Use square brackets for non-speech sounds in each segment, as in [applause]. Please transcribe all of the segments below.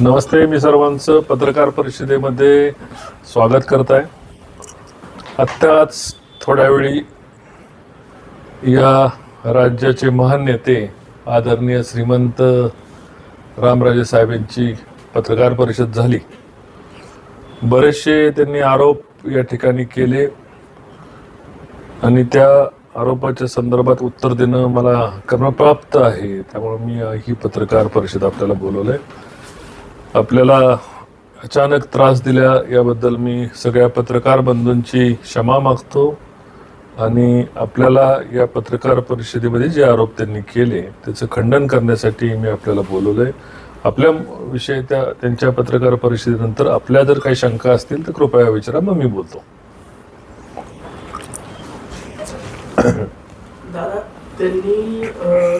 नमस्ते मी सर्वांचं पत्रकार परिषदेमध्ये स्वागत करत आहे. आत्ताच थोड्या वेळी या राज्याचे महान नेते आदरणीय श्रीमंत रामराजे साहेबांची पत्रकार परिषद झाली. बरेचसे त्यांनी आरोप या ठिकाणी केले आणि त्या आरोपाच्या संदर्भात उत्तर देणं मला कर्मप्राप्त आहे. त्यामुळे मी ही पत्रकार परिषद आपल्याला बोलवलं आहे आपल्याला अचानक त्रास दिल्या याबद्दल मी सगळ्या पत्रकार बंधूंची क्षमा मागतो आणि आपल्याला या पत्रकार परिषदेमध्ये जे आरोप त्यांनी केले त्याचं खंडन करण्यासाठी मी आपल्याला बोलवलंय. आपल्या विषयी त्या त्यांच्या पत्रकार परिषदेनंतर आपल्या जर काही शंका असतील तर कृपया विचारा मग मी बोलतो. त्यांनी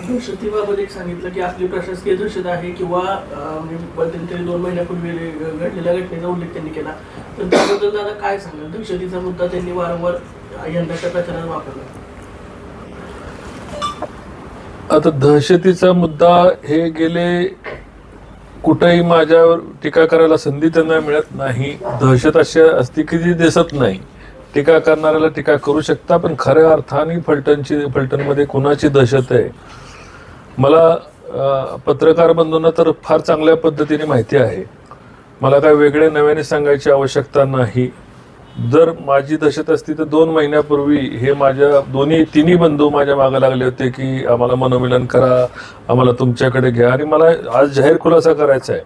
दहशतीबाबत एक सांगितलं की आपली प्रशासकीय दहशत आहे किंवा म्हणजे दोन महिन्यापूर्वी घडलेल्या घटनेचा उल्लेख त्यांनी केला. तर त्याबद्दल दादा काय सांगाल? दहशतीचा मुद्दा त्यांनी वारंवार यंदाच्या प्रचारात वापरला. आता दहशतीचा मुद्दा हे गेले कुठेही माझ्यावर टीका करायला संधी त्यांना मिळत नाही. दहशत अशी असती की ती दिसत नाही. टीका करणाऱ्याला टीका करू शकता पण खऱ्या अर्थाने फलटणची फलटणमध्ये कुणाची दहशत आहे? मला पत्रकार बंधूंना तर फार चांगल्या पद्धतीने माहिती आहे. मला काय वेगळे नव्याने सांगायची आवश्यकता नाही. जर माझी दहशत असती तर दोन महिन्यापूर्वी हे माझ्या दोन्ही तिन्ही बंधू माझ्या मागे लागले होते की आम्हाला मनोमिलन करा आम्हाला तुमच्याकडे घ्या. आणि मला आज जाहीर खुलासा करायचा आहे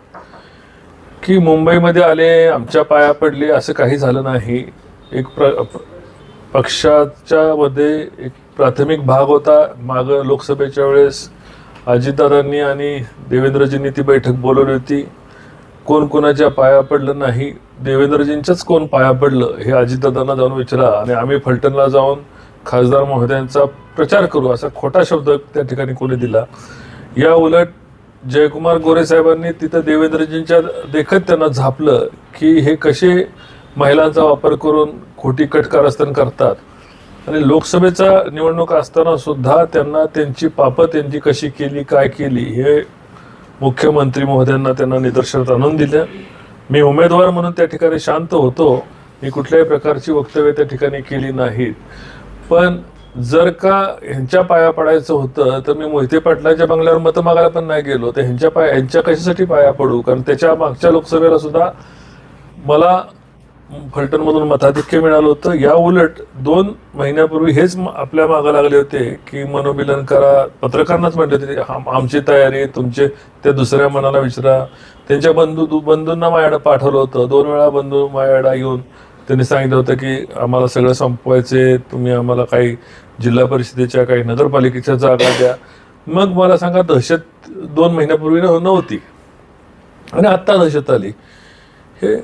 की मुंबईमध्ये आले आमच्या पाया पडले असं काही झालं नाही. एक प्र पक्षाच्या मध्ये एक प्राथमिक भाग होता. माग लोकसभेच्या वेळेस अजितदादांनी आणि देवेंद्रजींनी ती बैठक बोलवली होती. कोण कोणाच्या पाया पडलं नाही? देवेंद्रजींच्याच कोण पाया पडलं? हे अजितदादांना जाऊन विचारा. आणि आम्ही फलटणला जाऊन खासदार महोदयांचा प्रचार करू असा खोटा शब्द त्या ठिकाणी कोणी दिला. या उलट जयकुमार गोरे साहेबांनी तिथं देवेंद्रजींच्या देखत त्यांना झापलं की हे कसे महिलांचा वापर करून खोटी कटकारस्थान करतात. आणि लोकसभेचा निवडणूक असताना सुद्धा त्यांना त्यांची पापं त्यांची कशी केली काय केली हे मुख्यमंत्री महोदयांना त्यांना निदर्शनात आणून दिलं. मी उमेदवार म्हणून त्या ठिकाणी शांत होतो. मी कुठल्याही प्रकारची वक्तव्य त्या ठिकाणी केली नाहीत. पण जर का ह्यांच्या पाया पडायचं होतं तर मी मोहिते पाटलांच्या बंगल्यावर मतं मागायला पण नाही गेलो. तर ह्यांच्या पाया ह्यांच्या कशासाठी पाया पडू? कारण त्याच्या मागच्या लोकसभेला सुद्धा मला फलटणमधून मताधिक्य मिळालं होतं. या उलट दोन महिन्यापूर्वी हेच आपल्या मागं लागले होते की मनोमिलन करा पत्रकारांनाच म्हटले होते आमची तयारी तुमचे त्या दुसऱ्या मनाला विचारा. त्यांच्या बंधू बंधूंना माझ्याकडे पाठवलं होतं. दोन वेळा बंधू मायाडा येऊन त्यांनी सांगितलं होतं की आम्हाला सगळं संपवायचे तुम्ही आम्हाला काही जिल्हा परिषदेच्या काही नगरपालिकेच्या जागा द्या. मग मला सांगा दहशत दोन महिन्यापूर्वी नव्हती. आणि आत्ता दहशत आली. हे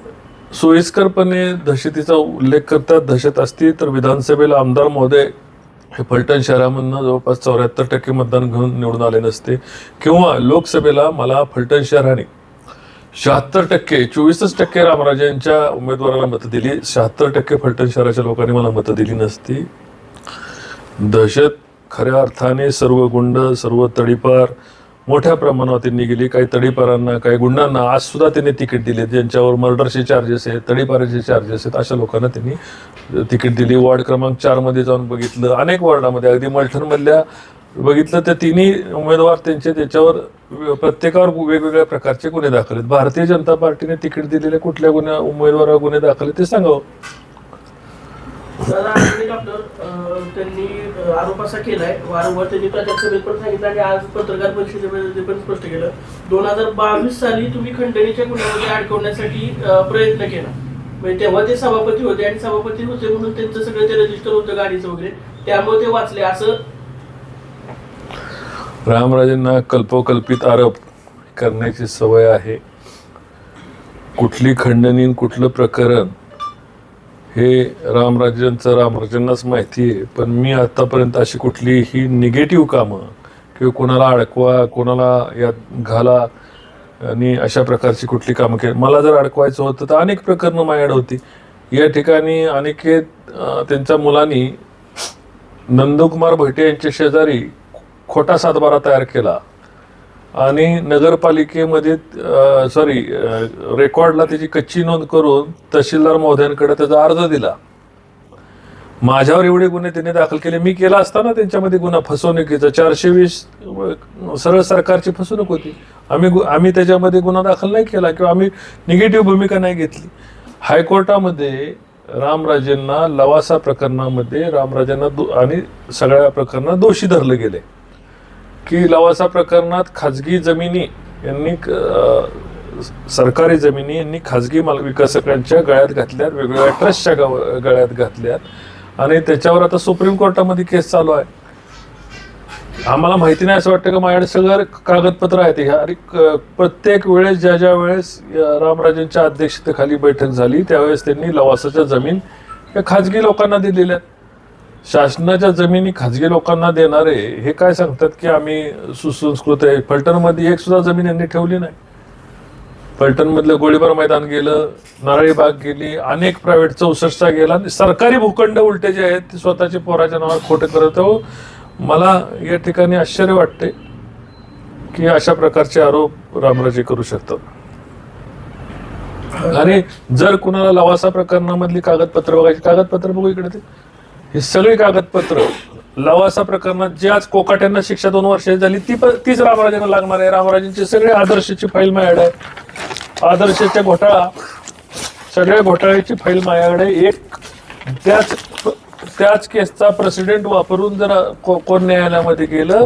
सोयीस्करपणे दहशतीचा उल्लेख करतात दहशत असती तर विधानसभेला आमदार महोदय हे फलटण शहरामधनं जवळपास चौऱ्याहत्तर टक्के मतदान घेऊन निवडून आले नसते. किंवा लोकसभेला मला फलटण शहराने शहात्तर टक्के चोवीसच टक्के रामराजेंच्या उमेदवाराला मतं दिली. शहात्तर टक्के फलटण शहराच्या लोकांनी मला मतं दिली नसती. दहशत खऱ्या अर्थाने सर्व गुंड सर्व तडीपार मोठ्या प्रमाणावर त्यांनी गेली काही तडीपारांना काही गुंडांना आज सुद्धा त्यांनी तिकीट दिले ज्यांच्यावर मर्डरचे चार्जेस आहेत तडीपाराचे चार्जेस आहेत अशा लोकांना त्यांनी तिकीट दिली. वॉर्ड क्रमांक चारमध्ये जाऊन बघितलं. अनेक वॉर्डामध्ये अगदी मलठणमधल्या बघितलं तर तिन्ही उमेदवार त्यांचे त्याच्यावर प्रत्येकावर वेगवेगळ्या प्रकारचे गुन्हे दाखल आहेत. भारतीय जनता पार्टीने तिकीट दिलेले कुठल्या गुन्ह्या उमेदवारावर गुन्हे दाखल आहेत ते सांगावं. एक आपलं त्यांनी आरोप असा केलाय. वारंवार त्यांनी प्रचार सभेत पण सांगितलं आणि आज पत्रकार परिषदेमध्ये पण स्पष्ट केलं. दोन हजार बावीस साली तुम्ही खंडणीच्या गुन्ह्यामध्ये अडकवण्यासाठी प्रयत्न केला. म्हणजे तेव्हा ते सभापती होते आणि सभापती होते म्हणून त्यांचं सगळं ते रजिस्टर होतं गाडीचं वगैरे. त्यामुळे ते वाचले. असं रामराजेंना कल्पोकल्पित आरोप करण्याची सवय आहे. कुठली खंडणी कुठलं प्रकरण हे रामराजांचं रामराजांनाच माहिती आहे पण मी आतापर्यंत अशी कुठलीही निगेटिव्ह कामं किंवा कोणाला अडकवा कोणाला यात घाला आणि अशा प्रकारची कुठली कामं केली. मला जर अडकवायचं होतं तर अनेक प्रकरणं माझ्याकडे होती. या ठिकाणी अनेकेत त्यांच्या मुलांनी नंदकुमार भटे यांच्या शेजारी खोटा सातबारा तयार केला. आणि नगरपालिकेमध्ये सॉरी रेकॉर्डला त्याची कच्ची नोंद करून तहसीलदार महोदयांकडे त्याचा अर्ज दिला. माझ्यावर एवढे गुन्हे त्यांनी दाखल केले. मी केला असताना त्यांच्यामध्ये गुन्हा फसवणुकीचा. चारशे वीस सरळ सरकारची फसवणूक होती. आम्ही गु- आम्ही त्याच्यामध्ये गुन्हा दाखल नाही केला किंवा आम्ही निगेटिव्ह भूमिका नाही घेतली. हायकोर्टामध्ये रामराजेंना लवासा प्रकरणामध्ये रामराजेंना दो- आणि सगळ्या प्रकरणात दोषी धरले गेले. की लवासा प्रकरणात खाजगी जमिनी यांनी सरकारी जमिनी यांनी खाजगी माल विकासकांच्या गळ्यात घातल्यात वेगवेगळ्या ट्रस्टच्या गव- गळ्यात घातल्यात आणि त्याच्यावर आता सुप्रीम कोर्टामध्ये केस चालू आहे. आम्हाला माहिती नाही असं वाटतं का? माझ्याकडे सगळं कागदपत्र आहेत. ह्या आणि क- प्रत्येक वेळेस ज्या ज्या वेळेस रामराजेंच्या अध्यक्षतेखाली बैठक झाली त्यावेळेस त्यांनी लवासाच्या जमीन या खाजगी लोकांना दिलेल्या आहेत. शासनाच्या जमिनी खाजगी लोकांना देणारे हे काय सांगतात की आम्ही सुसंस्कृत आहे? फलटणमध्ये एक सुद्धा जमीन यांनी ठेवली नाही. फलटणमधलं गोळीबार मैदान गेलं नारळी बाग गेली अनेक प्रायव्हेट चौसष्टचा गेला. आणि सरकारी भूखंड उलटे जे आहेत ते स्वतःचे पोराच्या नावावर खोटे करत हो मला या ठिकाणी आश्चर्य वाटते की अशा प्रकारचे आरोप रामराजे करू शकतात. आणि जर कुणाला लवासा प्रकरणामधली कागदपत्र बघायची कागदपत्र बघू इकडे ते. हे सगळी कागदपत्र लवासा प्रकरणात जे आज कोकाट्यांना शिक्षा दोन वर्ष झाली ती पण तीच रामराजांना लागणार आहे. रामराजांची सगळे आदर्शची फाईल माझ्याकडे आहे. आदर्शच्या घोटाळा सगळ्या घोटाळ्याची फाईल माझ्याकडे एक त्याच त्याच केसचा प्रेसिडेंट वापरून जर को- कोण न्यायालयामध्ये गेलं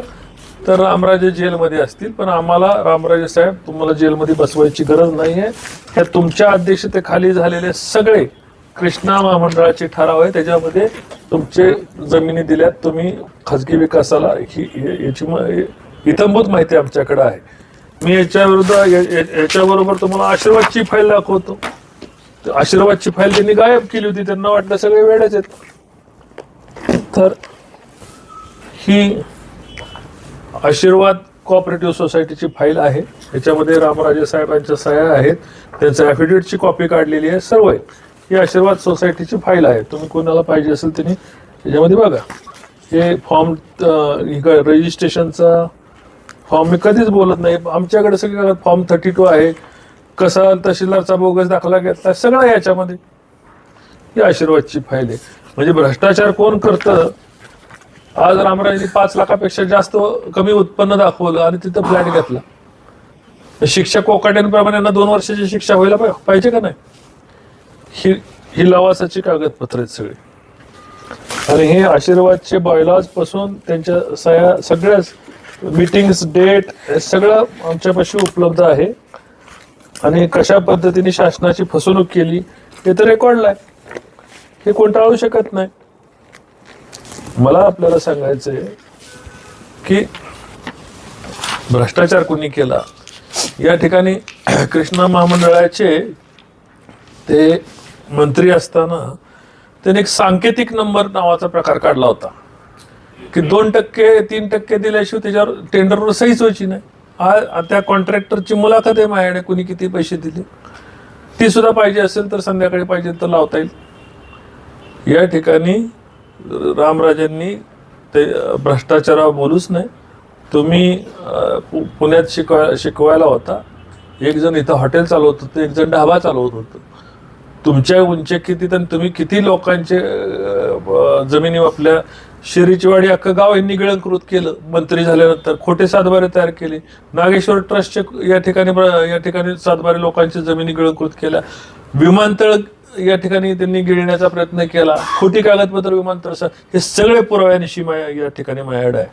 तर रामराजे जेलमध्ये असतील. पण आम्हाला रामराजे साहेब तुम्हाला जेलमध्ये बसवायची गरज नाही आहे त्या तुमच्या अध्यक्षतेखाली झालेले सगळे कृष्णा महामंडळाचे ठराव आहे. त्याच्यामध्ये तुमचे जमिनी दिल्यात तुम्ही खाजगी विकासाला ही याची इतंभूत माहिती आमच्याकडे आहे. मी याच्या विरुद्ध याच्याबरोबर तुम्हाला आशीर्वादची फाईल दाखवतो. आशीर्वादची फाईल त्यांनी गायब केली होती. त्यांना वाटलं सगळे वेळेच आहेत. तर ही आशीर्वाद कोऑपरेटिव्ह सोसायटीची फाईल आहे. याच्यामध्ये रामराजे साहेबांच्या सह्या आहेत. त्यांच्या ॲफिडेविटची कॉपी काढलेली आहे. सर्व आहे ही आशीर्वाद सोसायटीची फाईल आहे. तुम्ही कोणाला पाहिजे असेल त्यांनी त्याच्यामध्ये बघा. हे फॉर्म रजिस्ट्रेशनचा फॉर्म मी कधीच बोलत नाही. आमच्याकडे सगळं फॉर्म थर्टी टू आहे. कसा तहसीलदारचा बोगस दाखला घेतला सगळं याच्यामध्ये. ही आशीर्वादची फाईल आहे. म्हणजे भ्रष्टाचार कोण करतं? आज रामराजांनी पाच लाखापेक्षा जास्त कमी उत्पन्न दाखवलं आणि तिथं फ्लॅट घेतला. शिक्षक कोकाट्यांप्रमाणे यांना दोन वर्षाची शिक्षा व्हायला पाहिजे का नाही? ही ही लवासाची कागदपत्र आहेत सगळी. आणि हे आशीर्वादचे बॉयलाजपासून त्यांच्या सह्या सगळ्याच मीटिंग्स डेट हे सगळं आमच्यापाशी उपलब्ध आहे. आणि कशा पद्धतीने शासनाची फसवणूक केली हे तर रेकॉर्डला आहे. हे कोणताळू शकत नाही. मला आपल्याला सांगायचंय की भ्रष्टाचार कोणी केला या ठिकाणी [clears throat] कृष्णा महामंडळाचे ते मंत्री असताना त्याने एक सांकेतिक नंबर नावाचा प्रकार काढला होता. की दोन टक्के तीन टक्के दिल्याशिवाय त्याच्यावर टेंडरवर सहीच व्हायची नाही. हा त्या कॉन्ट्रॅक्टरची मुलाखत आहे माझ्याकडे कुणी किती पैसे दिले. ती सुद्धा पाहिजे असेल तर संध्याकाळी पाहिजे तर लावता येईल. या ठिकाणी रामराजांनी ते भ्रष्टाचारावर बोलूच नाही. तुम्ही पुण्यात शिकवा शिकवायला होता. एक जण इथं हॉटेल चालवत होतं एक जण ढाबा चालवत होतं. तुमच्या उंची किती तर तुम्ही किती लोकांचे जमिनी आपल्या शेरीचीवाडी अख्खं गाव यांनी गिळंकृत केलं मंत्री झाल्यानंतर खोटे सातबारे तयार केले. नागेश्वर ट्रस्टचे या ठिकाणी या ठिकाणी सातबारे लोकांच्या जमिनी गिळंकृत केल्या. विमानतळ या ठिकाणी त्यांनी गिळण्याचा प्रयत्न केला. खोटी कागदपत्र विमानतळ हे सगळे पुराव्यानिशी माया या ठिकाणी माझ्याकडे आहे.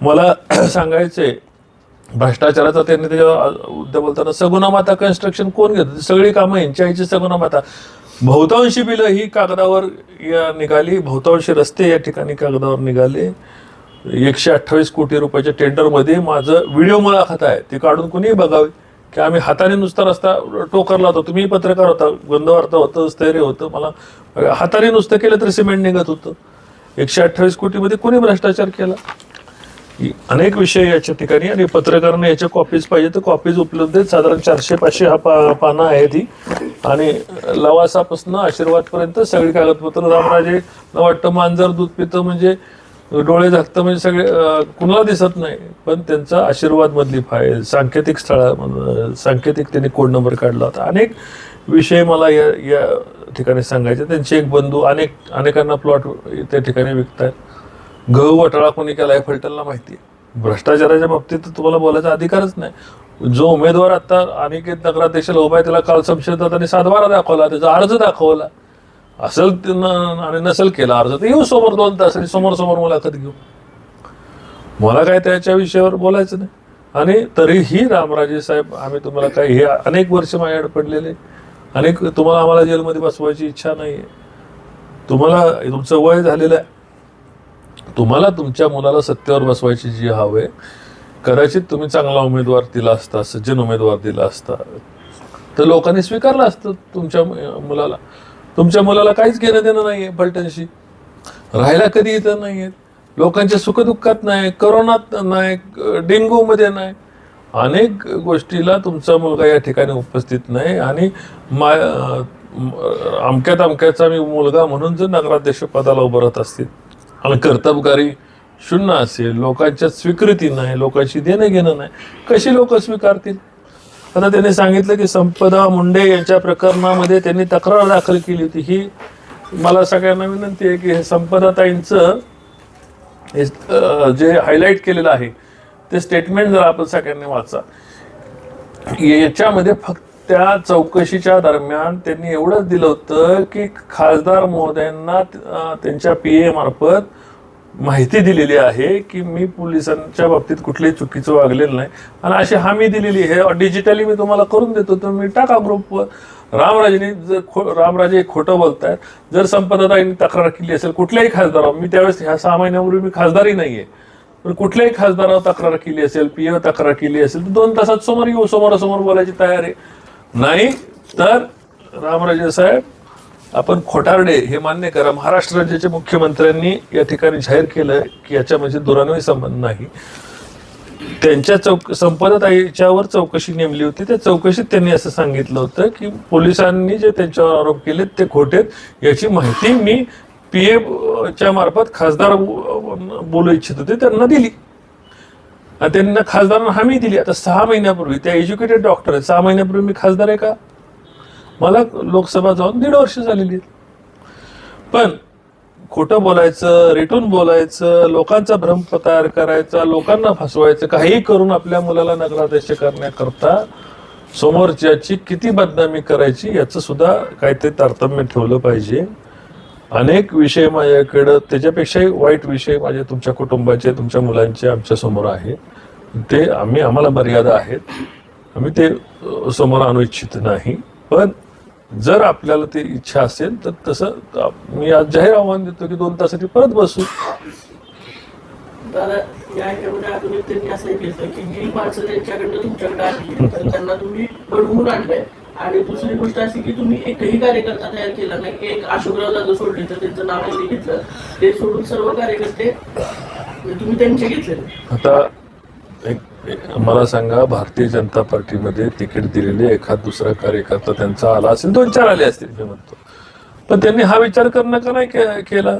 मला [clears throat] सांगायचंय भ्रष्टाचाराचा त्यांनी त्याच्या उद्या बोलताना सगुणा माता कन्स्ट्रक्शन कोण घेत? सगळी कामं यांच्या आईची सगुणा माता. बहुतांशी बिलं ही कागदावर या निघाली. बहुतांशी रस्ते या ठिकाणी कागदावर निघाले. एकशे अठ्ठावीस कोटी रुपयाच्या टेंडरमध्ये माझं व्हिडिओ मुळाखत आहे. ते काढून कुणीही बघावे. की आम्ही हाताने नुसता रस्ता टोकरला होता तुम्ही पत्रकार होता गंधवार्ता होतं स्थैर्य होतं. मला हाताने नुसतं केलं तर सिमेंट निघत होतं. एकशे अठ्ठावीस कोटीमध्ये कोणी भ्रष्टाचार केला? अनेक विषय याच्या ठिकाणी आणि पत्रकारांना याच्या कॉपीज पाहिजे तर कॉपीज उपलब्ध आहेत. साधारण चारशे पाचशे हा पा पानं आहे ती आणि लवासापासून आशीर्वादपर्यंत सगळी कागदपत्र. रामराजे वाटतं मांजर दूध पितं म्हणजे डोळे झाकतं म्हणजे सगळे कुणाला दिसत नाही. पण त्यांचा आशीर्वाद मधली फाईल सांकेतिक स्थळा सांकेतिक त्यांनी कोड नंबर काढला होता. अनेक विषय मला या या ठिकाणी सांगायचे. त्यांचे एक बंधू अनेक अनेकांना प्लॉट त्या ठिकाणी विकतायत. गहू वटाळा कोणी केलाय फलटणला माहिती आहे. भ्रष्टाचाराच्या बाबतीत तुम्हाला बोलायचा अधिकारच नाही. जो उमेदवार आता अनिकेत नगराध्यक्षाला उभा आहे त्याला काल संशयतात आणि सातबारा दाखवला त्याचा अर्ज दाखवला. असेल आणि नसेल केला अर्ज तर येऊ समोर दोन तास आणि समोर समोर मुलाखत घेऊ. मला काय त्याच्या विषयावर बोलायचं नाही. आणि तरीही रामराजे साहेब आम्ही तुम्हाला काही हे अनेक वर्ष माझ्याकडे पडलेले. अनेक तुम्हाला आम्हाला जेलमध्ये बसवायची इच्छा नाही आहे तुम्हाला तुमचं वय झालेलं आहे तुम्हाला तुमच्या मुलाला सत्तेवर बसवायची जी हवं आहे कदाचित तुम्ही चांगला उमेदवार दिला असता सज्जन उमेदवार दिला असता तर लोकांनी स्वीकारलं असतं तुमच्या मुलाला तुमच्या मुलाला काहीच घेणं देणं नाही आहे पलटणशी राहायला कधी इथं नाहीये लोकांच्या सुखदुःखात नाही करोनात नाही डेंगूमध्ये नाही अनेक गोष्टीला तुमचा मुलगा या ठिकाणी उपस्थित नाही आणि मा अमक्यात अमक्याचा मी मुलगा म्हणून जर नगराध्यक्ष पदाला उभं राहत असतील आणि कर्तबकारी शून्य असेल लोकांच्या स्वीकृती नाही लोकांशी देणं घेणं नाही. कशी लोक स्वीकारतील? आता त्यांनी सांगितलं की संपदा मुंडे यांच्या प्रकरणामध्ये त्यांनी तक्रार दाखल केली होती. ही मला सगळ्यांना विनंती आहे की हे संपदाताईंचं हे, जे हायलाईट केलेलं आहे ते स्टेटमेंट जर आपण सगळ्यांनी वाचा. याच्यामध्ये फक्त त्या चौकशीच्या दरम्यान त्यांनी एवढंच दिलं होतं की खासदार महोदयांना त्यांच्या पी ए मार्फत माहिती दिलेली आहे की मी पोलिसांच्या बाबतीत कुठलंही चुकीचं वागलेलं नाही. आणि अशी हमी दिलेली आहे. डिजिटली मी तुम्हाला करून देतो तुम्ही टाका ग्रुपवर रामराजेने जर खो रामराजे खोटं बोलतायत जर संपदाताईंनी तक्रार केली असेल कुठल्याही खासदारावर मी त्यावेळेस ह्या सहा महिन्यापूर्वी मी खासदारही नाहीये. पण कुठल्याही खासदारावर तक्रार केली असेल पी तक्रार केली असेल तर दोन तासात समोर येऊ समोरासमोर बोलायची तयार आहे. नाही तर रामराजे साहेब आपण खोटारडे हे मान्य करा. महाराष्ट्र राज्याच्या मुख्यमंत्र्यांनी या ठिकाणी जाहीर केलं की याच्या म्हणजे दुरान्वयी संबंध नाही. त्यांच्या चौक संपदाताईच्यावर चौकशी नेमली होती. त्या चौकशीत त्यांनी असं सांगितलं होतं की पोलिसांनी जे त्यांच्यावर आरोप केले ते खोटेत याची माहिती मी पी च्या मार्फत खासदार बोलू इच्छित होते त्यांना दिली. आणि त्यांना खासदारांना हमी दिली. आता सहा महिन्यापूर्वी त्या एज्युकेटेड डॉक्टर आहेत. सहा महिन्यापूर्वी मी खासदार आहे का? मला लोकसभा जाऊन दीड वर्ष झालेली आहेत. पण खोटं बोलायचं रेटून बोलायचं लोकांचा भ्रम तयार करायचा लोकांना फसवायचं काही करून आपल्या मुलाला नगराध्यक्ष करण्याकरता समोरच्याची किती बदनामी करायची याचं सुद्धा काहीतरी तारतम्य ठेवलं पाहिजे. अनेक विषय माझ्याकडं त्याच्यापेक्षाही वाईट विषय माझे तुमच्या कुटुंबाचे तुमच्या मुलांचे आमच्यासमोर आहे. ते आम्ही आम्हाला मर्यादा आहेत. आम्ही ते समोर आणू इच्छित नाही. पण जर आपल्याला ते इच्छा असेल तर तसं मी आज जाहीर आव्हान देतो की दोन तासाठी परत बसू. दादा या असं केलं की जी माणसं त्यांच्याकडनं तुमच्याकडे आली तर त्यांना तुम्ही बडवून आणलंय. आणि दुसरी गोष्ट अशी की तुम्ही एकही कार्यकर्ता तयार केला नाही. एक अशोकराव जाधव सोडले तर त्यांचं नाव त्यांनी घेतलं. ते सोडून सर्व कार्यकर्ते म्हणजे तुम्ही त्यांचे घेतले. आता एक मला सांगा भारतीय जनता पार्टीमध्ये तिकीट दिलेले एखाद दुसरा कार्यकर्ता त्यांचा आला असेल दोन चार आले असतील मी म्हणतो. पण त्यांनी हा विचार करणं का नाही केला?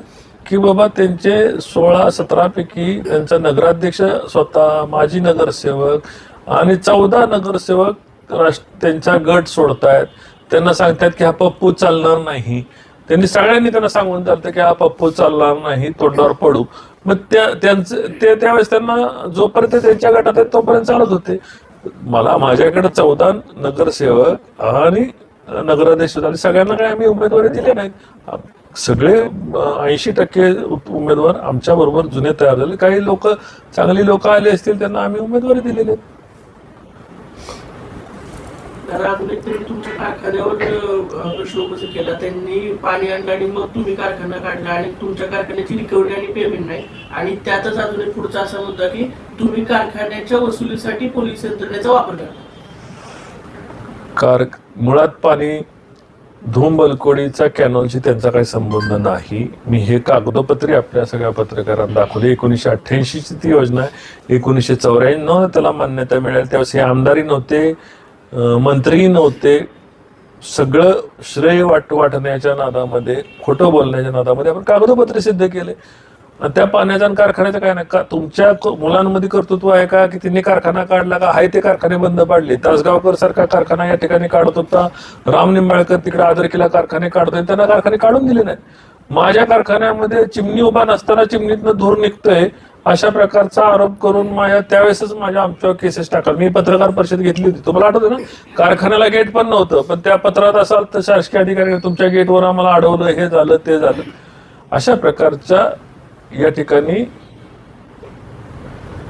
की बाबा त्यांचे सोळा सतरा पैकी त्यांचा नगराध्यक्ष स्वतः माजी नगरसेवक आणि चौदा नगरसेवक त्यांचा गट सोडतायत. त्यांना सांगतायत की हा पप्पू चालणार नाही. त्यांनी सगळ्यांनी त्यांना सांगून चालतं की हा पप्पू चालणार नाही तोंडावर पडू. मग त्या त्यांचं ते त्यावेळेस त्यांना जोपर्यंत त्यांच्या गटात आहेत तोपर्यंत चालत होते. मला माझ्याकडे चौदा नगरसेवक आणि नगराध्यक्ष झाले. सगळ्यांना काय आम्ही उमेदवारी दिले नाहीत. सगळे ऐंशी टक्के उमेदवार आमच्या बरोबर जुने तयार झाले. काही लोक चांगली लोक आले असतील त्यांना आम्ही उमेदवारी दिलेली. आहे. तर अजून एक त्यांनी तुमच्या कारखान्यावर प्रश्न उपस्थित केला. त्यांनी पाणी आणलं आणि मग तुम्ही कारखाना काढला आणि तुमच्या कारखान्याची रिकव्हरी आणि पेमेंट नाही. आणि त्यातच अजून एक पुढचा असा मुद्दा की तुम्ही कारखान्याच्या वसुलीसाठी पोलीस यंत्रणेचा वापर करता. कार मुळात पाणी धूम बलकोडीचा कॅनॉलशी त्यांचा काही संबंध नाही. मी हे कागदोपत्री आपल्या सगळ्या पत्रकारांना दाखवले. एकोणीसशे अठ्ठ्याऐंशीची ती योजना आहे. एकोणीसशे चौऱ्याण्णव त्याला मान्यता मिळाली. त्यावेळेस हे आमदारी नव्हते. मंत्रीही नव्हते. सगळं श्रेय वाट वाटण्याच्या नादामध्ये खोटं बोलण्याच्या नादामध्ये आपण कागदोपत्र सिद्ध केले. आणि त्या पाण्याच्या आणि कारखान्याचं काय नाही का तुमच्या मुलांमध्ये कर्तृत्व आहे का की त्यांनी कारखाना काढला का? आहे ते कारखाने बंद पाडले. तासगावकर सारखा कारखाना या ठिकाणी काढत होता. राम निंबाळकर तिकडे आदरकीला कारखाने काढतोय. त्यांना कारखाने काढून दिले नाही माझ्या कारखान्यामध्ये चिमणी उभा नसताना चिमणीतनं धूर निघतोय. अशा प्रकारचा आरोप करून माझ्या त्यावेळेसच माझ्या आमच्यावर केसेस टाकल मी पत्रकार परिषद घेतली होती. तुम्हाला आठवतं ना? कारखान्याला गेट पण नव्हतं. पण त्या पत्रात असाल तर शासकीय अधिकारी तुमच्या गेटवर आम्हाला अडवलं हे झालं ते झालं. अशा प्रकारच्या या ठिकाणी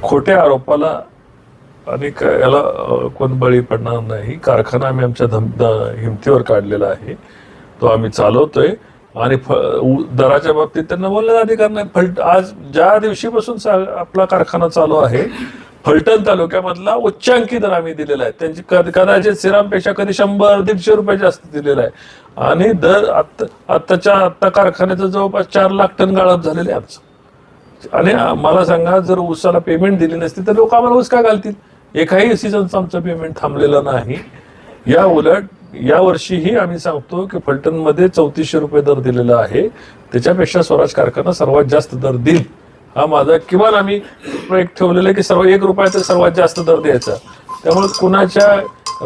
खोट्या आरोपाला आणि याला कोण बळी पडणार नाही. कारखाना आम्ही आमच्या धम हिमतीवर काढलेला आहे. तो आम्ही चालवतोय. आणि फ- उ- दराच्या बाबतीत त्यांना बोलण्याचा अधिकार नाही. फलट आज ज्या दिवशीपासून सा- आपला कारखाना चालू आहे फलटण तालुक्यामधला उच्चांकी दर आम्ही दिलेला आहे. त्यांची कद- कदाचित सिरामपेक्षा कधी शंभर दीडशे रुपये जास्त दिलेला आहे. आणि दर आत्ता आत्ताच्या आत्ता कारखान्याचं जवळपास चार लाख टन गाळप झालेले आहे आमचं आणि मला सांगा जर ऊसाला पेमेंट दिली नसती तर लोक आम्हाला ऊस का घालतील? एकाही सीझनचं आमचं पेमेंट थांबलेलं नाही. या उलट या वर्षीही आम्ही सांगतो की फलटणमध्ये चौतीसशे रुपये दर दिलेला आहे. त्याच्यापेक्षा स्वराज कारखाना सर्वात जास्त दर देईल. हा माझा किमान आम्ही एक ठेवलेला आहे की सर्व एक रुपयाचा सर्वात जास्त दर द्यायचा. त्यामुळे कुणाच्या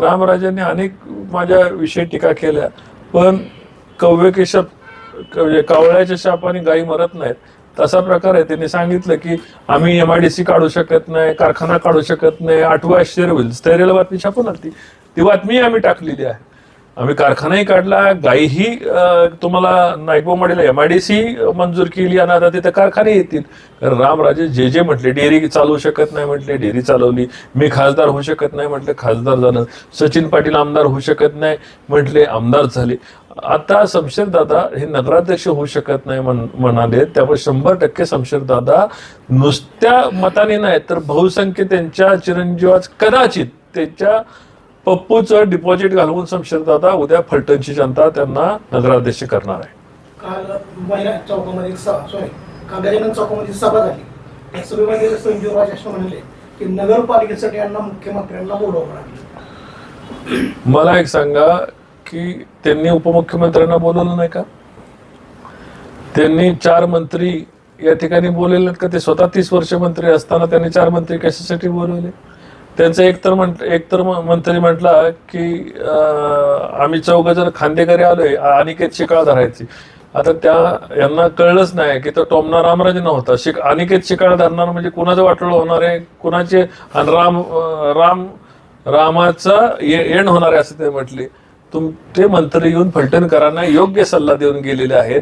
रामराजांनी अनेक माझ्या विषयी टीका केल्या पण कव्य केशव कावळ्याच्या शापाने गायी मरत नाहीत. तसा प्रकार आहे. त्यांनी सांगितलं की आम्ही एमआयडीसी काढू शकत नाही कारखाना काढू शकत नाही आठवा आश्चर्य होईल. स्थैर्याला बातमी छापून आली ती बातमी आम्ही टाकलेली आहे. आम्ही कारखानाही काढला गायीही एम आय डी सी मंजूर केली आणि आता तिथे कारखाने येतील. कारण रामराजे जे जे म्हटले डेअरी चालवू शकत नाही म्हटले डेअरी चालवली. मी खासदार होऊ शकत नाही म्हटले खासदार झालं. सचिन पाटील आमदार होऊ शकत नाही म्हटले आमदार झाले. आता शमशेर दादा हे नगराध्यक्ष होऊ शकत नाही म्हण- म्हणाले. त्यामुळे शंभर टक्के शमशेर दादा नुसत्या मताने नाही तर बहुसंख्य त्यांच्या चिरंजीवाच कदाचित त्यांच्या पप्पूचं डिपॉझिट घालवून शमशेर दादा उद्या फलटणची जनता त्यांना नगराध्यक्ष करणार आहे. काल महिला चौकामध्ये एक सभा सॉरी काल गजानन चौकामध्ये सभा झाली. त्या सभेमध्ये संजीव म्हणाले की नगरपालिकेसाठी यांना मुख्यमंत्र्यांना लागलं. मला एक सांगा की त्यांनी उपमुख्यमंत्र्यांना बोलवलं नाही का? त्यांनी चार मंत्री या ठिकाणी नाहीत का? ते स्वतः तीस वर्ष मंत्री असताना त्यांनी चार मंत्री कशासाठी बोलवले? त्यांचं एकतर म्हण एकतर मंत्री म्हटला की अं, आम्ही चौघ जर खांदेकरी आलोय अनिकेत शिकाळ धरायची. आता त्या यांना कळलंच नाही की तो टोमना रामराजे नव्हता. शिक अनिकेत शिकाळ धरणार म्हणजे कुणाचं वाटलं होणार आहे? कुणाचे? आणि राम राम रामाचा एंड होणार आहे असं ते म्हटले. तुम ते मंत्री येऊन फलटणकरांना योग्य सल्ला देऊन गेलेले आहेत.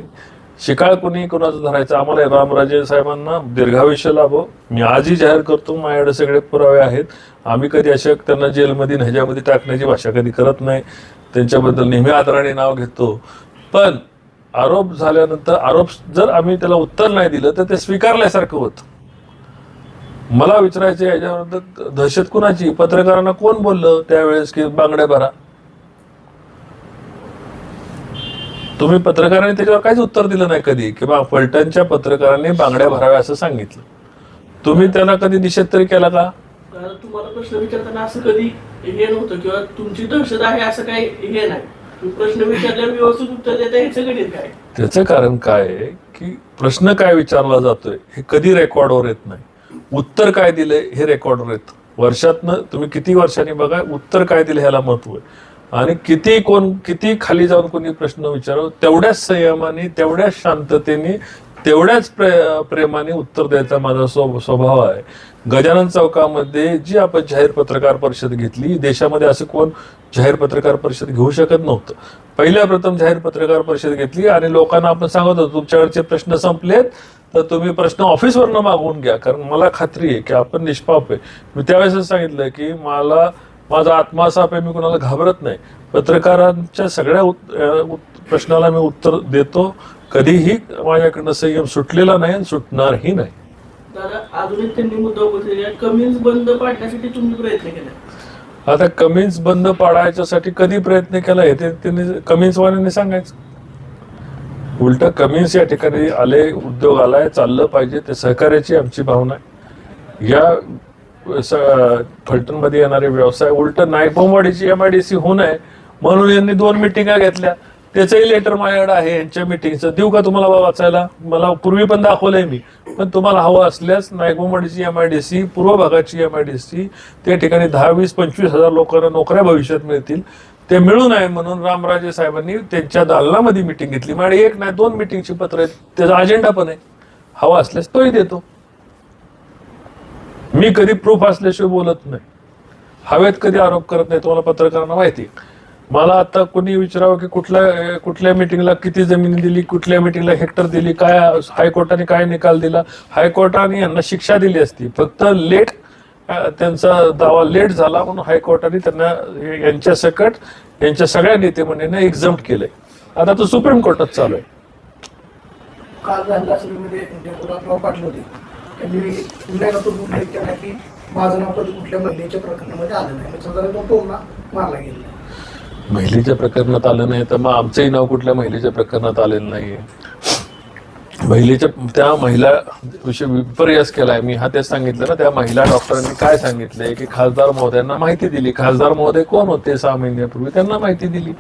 शिकाळ कुणी कुणाचं धरायचं आम्हाला रामराजे साहेबांना दीर्घायुष्य लाभो. मी आजही जाहीर करतो माझ्याकडे सगळे पुरावे आहेत. आम्ही कधी अशा त्यांना जेलमध्ये ह्याच्यामध्ये टाकण्याची भाषा कधी करत नाही. त्यांच्याबद्दल नेहमी आदराने नाव घेतो. पण आरोप झाल्यानंतर आरोप जर आम्ही त्याला उत्तर नाही दिलं तर ते स्वीकारल्यासारखं होतं. मला विचारायचं याच्यानंतर याच्याबद्दल दहशत कुणाची? पत्रकारांना कोण बोललं त्यावेळेस की बांगड्या भरा? तुम्ही पत्रकारांनी त्याच्यावर काहीच उत्तर दिलं नाही कधी किंवा फलटणच्या पत्रकारांनी बांगड्या भराव्या असं सांगितलं. तुम्ही त्याला कधी निषेध तरी केला का? तुम्हाला प्रश्न विचारताना असं कधी हे नव्हतं किंवा तुमची दहशत आहे असं काही हे नाही. प्रश्न विचारल्यावर व्यवस्थित उत्तर देता गणित काय त्याचं कारण काय आहे की प्रश्न काय विचारला जातोय हे कधी रेकॉर्डवर येत नाही. उत्तर काय दिलंय हे रेकॉर्डवर येतं. वर्षातनं तुम्ही किती वर्षांनी बघा उत्तर काय दिलं ह्याला महत्त्व आहे. आणि किती कोण किती खाली जाऊन कोणी प्रश्न विचारावं तेवढ्याच संयमाने तेवढ्याच शांततेने तेवढ्याच प्रे प्रेमाने उत्तर द्यायचा माझा स्व स्वभाव आहे. गजानन चौकामध्ये जी आपण जाहीर पत्रकार परिषद घेतली देशामध्ये असं कोण जाहीर पत्रकार परिषद घेऊ शकत नव्हतं. पहिल्या प्रथम जाहीर पत्रकार परिषद घेतली आणि लोकांना आपण सांगत होतो तुमच्याकडचे प्रश्न संपलेत तर तुम्ही प्रश्न ऑफिसवरनं मागवून घ्या. कारण मला खात्री आहे की आपण निष्पाप आहे. मी त्यावेळेसच सांगितलं की मला माझा आत्मा साप आहे मी कोणाला घाबरत नाही. पत्रकारांच्या सगळ्या उत- प्रश्नाला मी उत्तर देतो. कधीही माझ्याकडनं संयम सुटलेला नाही आणि सुटणारही नाही. आता कमीन्स बंद पाडायच्यासाठी कधी प्रयत्न केला हे ते त्यांनी कमीन्स वाल्यांनी सांगायचं. उलट कमीन्स या ठिकाणी आले उद्योग आलाय चाललं पाहिजे ते सहकार्याची आमची भावना आहे. या फलटणमध्ये येणारे व्यवसाय उलट नायभोमवाडीची एम आय डी सी होऊ नये म्हणून यांनी दोन मिटिंगा घेतल्या. त्याचंही लेटर माझ्याकडे आहे यांच्या मिटिंगचं. देऊ का तुम्हाला वाचायला? मला पूर्वी पण दाखवलंय मी. पण तुम्हाला हवं असल्यास नायकोमडीची एम आय डी सी पूर्व भागाची एम आय डी सी त्या ठिकाणी दहा वीस पंचवीस हजार लोकांना नोकऱ्या भविष्यात मिळतील. ते मिळू नये म्हणून रामराजे साहेबांनी त्यांच्या दालनामध्ये मिटिंग घेतली. माझ्या एक नाही दोन मिटिंगची पत्र आहेत. त्याचा अजेंडा पण आहे. हवा असल्यास तोही देतो. मी कधी प्रूफ असल्याशिवाय बोलत नाही. हवेत कधी आरोप करत नाही तुम्हाला पत्रकारांना माहिती मला आता कोणी विचारावं की कुठल्या कुठल्या मिटिंगला किती जमीन दिली कुठल्या मिटिंगला हेक्टर दिली काय हायकोर्टाने काय निकाल दिला? हायकोर्टाने यांना शिक्षा दिली असती. फक्त लेट त्यांचा दावा लेट झाला म्हणून हायकोर्टाने त्यांना यांच्या सकट यांच्या सगळ्या नेते मंडळींना एक्झम्प्ट केलंय. आता तो सुप्रीम कोर्टात चालू आहे. म्हणजे उल्लेखातून उल्लेख केला की माझं नाव कधी कुठल्या महिलेच्या प्रकरणामध्ये आलं नाही. म्हणजे समजा तो टोमणा मारला गेला महिलेच्या प्रकरणात आलं नाही तर मग आमचंही नाव कुठल्या महिलेच्या प्रकरणात आलेलं नाहीये. महिलेच्या त्या महिला विषयी विपर्यास केलाय. मी हा तेच सांगितलं ना त्या महिला डॉक्टरांनी काय सांगितलंय की खासदार महोदयांना माहिती दिली. खासदार महोदय कोण होते सहा महिन्यापूर्वी? त्यांना माहिती दिली.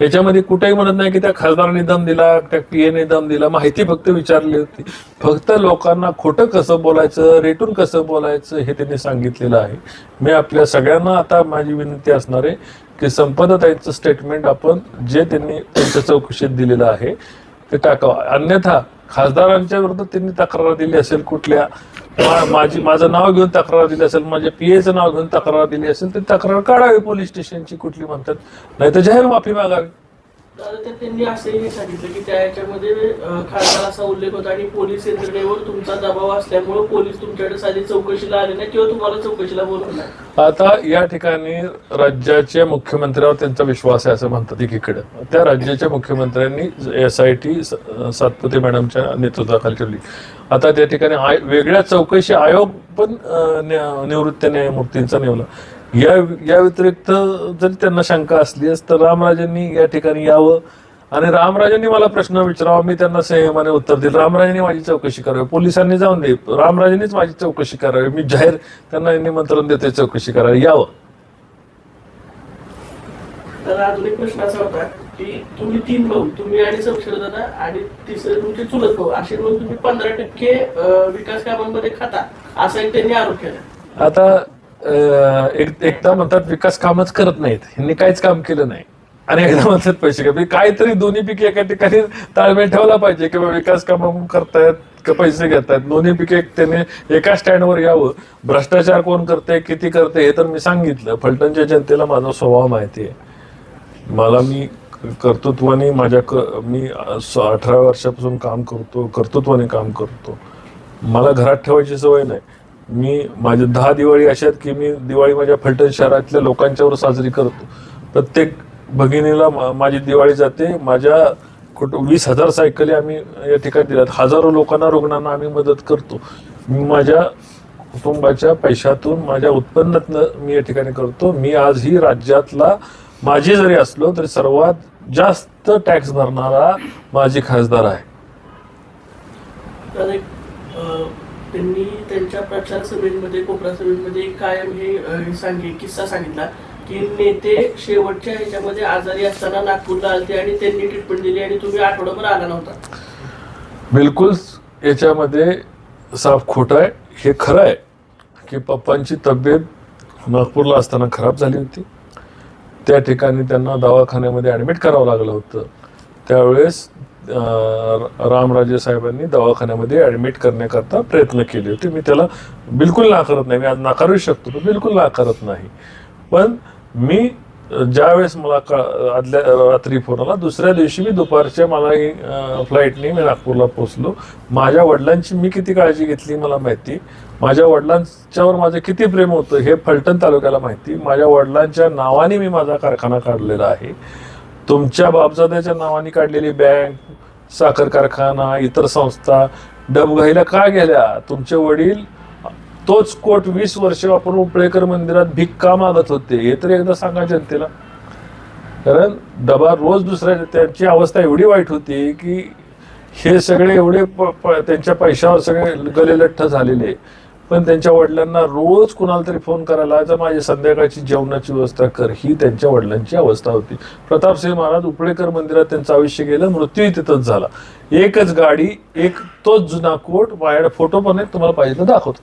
याच्यामध्ये कुठेही म्हणत नाही की त्या खासदारांनी दम दिला त्या पीएने दम दिला माहिती फक्त विचारली होती. फक्त लोकांना खोटं कसं बोलायचं रेटून कसं बोलायचं हे त्यांनी सांगितलेलं आहे. मी आपल्या सगळ्यांना आता माझी विनंती असणार आहे की संपदाताईचं स्टेटमेंट आपण जे त्यांनी त्यांच्या चौकशीत दिलेलं आहे ते टाकावं. अन्यथा खासदारांच्या विरुद्ध त्यांनी तक्रार दिली असेल कुठल्या माझी माझं नाव घेऊन तक्रार दिली असेल माझ्या पीएचं नाव घेऊन तक्रार दिली असेल तर तक्रार काढावी पोलीस स्टेशनची कुठली म्हणतात. नाही तर जाहीर माफी मागावी. दादा त्यांनी असंही सांगितलं की त्या याच्यामध्ये खासदार असा उल्लेख होता आणि पोलीस यंत्रणेवर तुमचा दबाव असल्यामुळे पोलीस तुमच्याकडे साधी चौकशीला आले नाही किंवा तुम्हाला चौकशीला बोलवलं आता या ठिकाणी राज्याच्या मुख्यमंत्र्यावर त्यांचा विश्वास आहे असं म्हणतात एकीकडे. त्या राज्याच्या मुख्यमंत्र्यांनी एस आय टी सातपुते मॅडमच्या नेतृत्वाखाली ठेवली आता त्या ठिकाणी आय- वेगळ्या चौकशी आयोग पण निवृत्त न्यायमूर्तींचा नेमला या या व्यतिरिक्त जर त्यांना शंका असलीच तर रामराजांनी या ठिकाणी यावं. आणि रामराजांनी मला प्रश्न विचारावा मी त्यांना संयमाने उत्तर देईल. रामराजांनी माझी चौकशी करावी. पोलिसांनी जाऊन दे. रामराजांनीच माझी चौकशी करावी. मी जाहीर त्यांना निमंत्रण देते चौकशी करावी यावं. तर अजून एक प्रश्न असा होता की तुम्ही तीन भाऊ तुम्ही आणि दादा आणि तिसरे तुमचे चुलत भाऊ असे मिळून तुम्ही पंधरा टक्के विकास कामांमध्ये खाता असा एक त्यांनी आरोप केला. आता एक एकदा म्हणतात विकास कामच करत नाहीत. यांनी काहीच काम केलं नाही. आणि एकदा [laughs] म्हणतात पैसे का काहीतरी दोन्ही पैकी एका ठिकाणी ताळमेळ ठेवला पाहिजे किंवा विकास काम करतायत का पैसे घेतायत. दोन्ही पैकी एक त्याने एका स्टँडवर यावं. भ्रष्टाचार कोण करते किती करते हे तर मी सांगितलं. फलटणच्या जनतेला माझा स्वभाव माहिती आहे. मला मी कर्तृत्वाने माझ्या क- मी अठरा वर्षापासून काम करतो कर्तृत्वाने काम करतो. मला घरात ठेवायची सवय नाही. मी माझे दहा दिवाळी अशा आहेत की मी दिवाळी माझ्या फलटण शहरातल्या लोकांच्यावर साजरी करतो. प्रत्येक भगिनीला माझी दिवाळी जाते. माझ्या कुटुंब वीस हजार सायकली आम्ही या ठिकाणी दिल्यात हजारो लोकांना रुग्णांना आम्ही मदत करतो. मी माझ्या कुटुंबाच्या पैशातून माझ्या उत्पन्नातनं मी या ठिकाणी करतो. मी आजही राज्यातला माझी जरी असलो तरी सर्वात जास्त टॅक्स भरणारा माझी खासदार आहे. त्यांनी त्यांच्या प्रचार सभेमध्ये कोपरा सभेमध्ये कायम हे हे सांगे किस्सा सांगितला की नेते शेवटच्या ह्याच्यामध्ये आजारी असताना नागपूरला आलते आणि त्यांनी ट्रीटमेंट दिली आणि तुम्ही आठवडाभर आला नव्हता. बिलकुल याच्यामध्ये साफ खोटं आहे. हे खरं आहे की पप्पांची तब्येत नागपूरला असताना खराब झाली होती. त्या ठिकाणी त्यांना दवाखान्यामध्ये ॲडमिट करावं लागलं होतं. त्यावेळेस रामराजे साहेबांनी दवाखान्यामध्ये ॲडमिट करण्याकरता प्रयत्न केले होते. मी त्याला बिलकुल नाकारत नाही. मी आज नाकारू शकतो पण बिलकुल नाकारत नाही. पण मी ज्यावेळेस मला का आदल्या रात्री फोन आला दुसऱ्या दिवशी मी दुपारच्या मला फ्लाईटने मी नागपूरला पोहोचलो. माझ्या वडिलांची मी किती काळजी घेतली मला माहिती? माझ्या वडिलांच्यावर माझं किती प्रेम होतं हे फलटण तालुक्याला माहिती. माझ्या वडिलांच्या नावाने मी माझा कारखाना काढलेला आहे. तुमच्या बापजाद्याच्या नावाने काढलेली बँक साखर कारखाना इतर संस्था डबघाईला का गेल्या? तुमचे वडील तोच कोट वीस वर्ष वापरून उपळेकर मंदिरात भिक्का मागत होते. हे तर एकदा सांगा जनतेला. कारण डबा रोज दुसऱ्या त्यांची अवस्था एवढी वाईट होती की हे सगळे एवढे त्यांच्या पैशावर सगळे गलेलठ्ठ झालेले. पण त्यांच्या वडिलांना रोज कुणाला तरी फोन करायला जर माझी संध्याकाळची जेवणाची व्यवस्था कर ही त्यांच्या वडिलांची अवस्था होती. प्रतापसिंह महाराज उपळेकर मंदिरात त्यांचं आयुष्य गेलं मृत्यूही तिथंच झाला. एकच गाडी एक तोच जुना कोट माझ्याकडे फोटो पण एक तुम्हाला पाहिजे तर दाखवतो.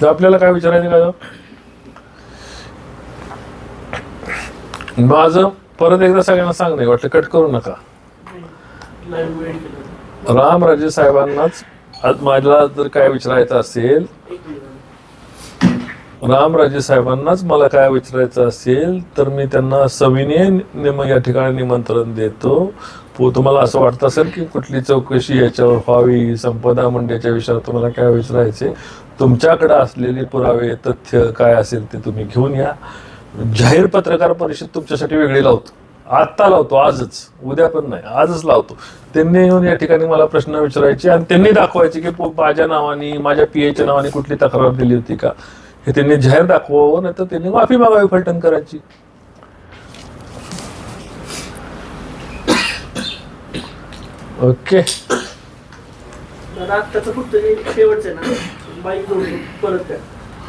तर आपल्याला काय विचारायचं का? माझं परत एकदा सगळ्यांना सांग नाही वाटलं कट करू नका. रामराजे साहेबांनाच आज मला जर काय विचारायचं असेल रामराजे साहेबांनाच मला काय विचारायचं असेल तर मी त्यांना सविनय निम या ठिकाणी निमंत्रण देतो. तुम्हाला असं वाटत असेल की कुठली चौकशी याच्यावर व्हावी संपदा मंडळाच्या विषयावर तुम्हाला काय विचारायचे तुमच्याकडे असलेले पुरावे तथ्य काय असेल ते तुम्ही घेऊन या. जाहीर पत्रकार परिषद तुमच्यासाठी वेगळी लावतो. आत्ता लावतो आजच. उद्या पण नाही आजच लावतो. त्यांनी येऊन या ठिकाणी मला प्रश्न विचारायचे आणि त्यांनी दाखवायचे की पो- माझ्या नावाने माझ्या पीएच्या नावाने कुठली तक्रार दिली होती का? हे त्यांनी जाहीर दाखवावं नाही तर त्यांनी माफी मागावी फलटण करायची. ओके. दादा फक्त शेवटचं ना. बाईक परत द्या.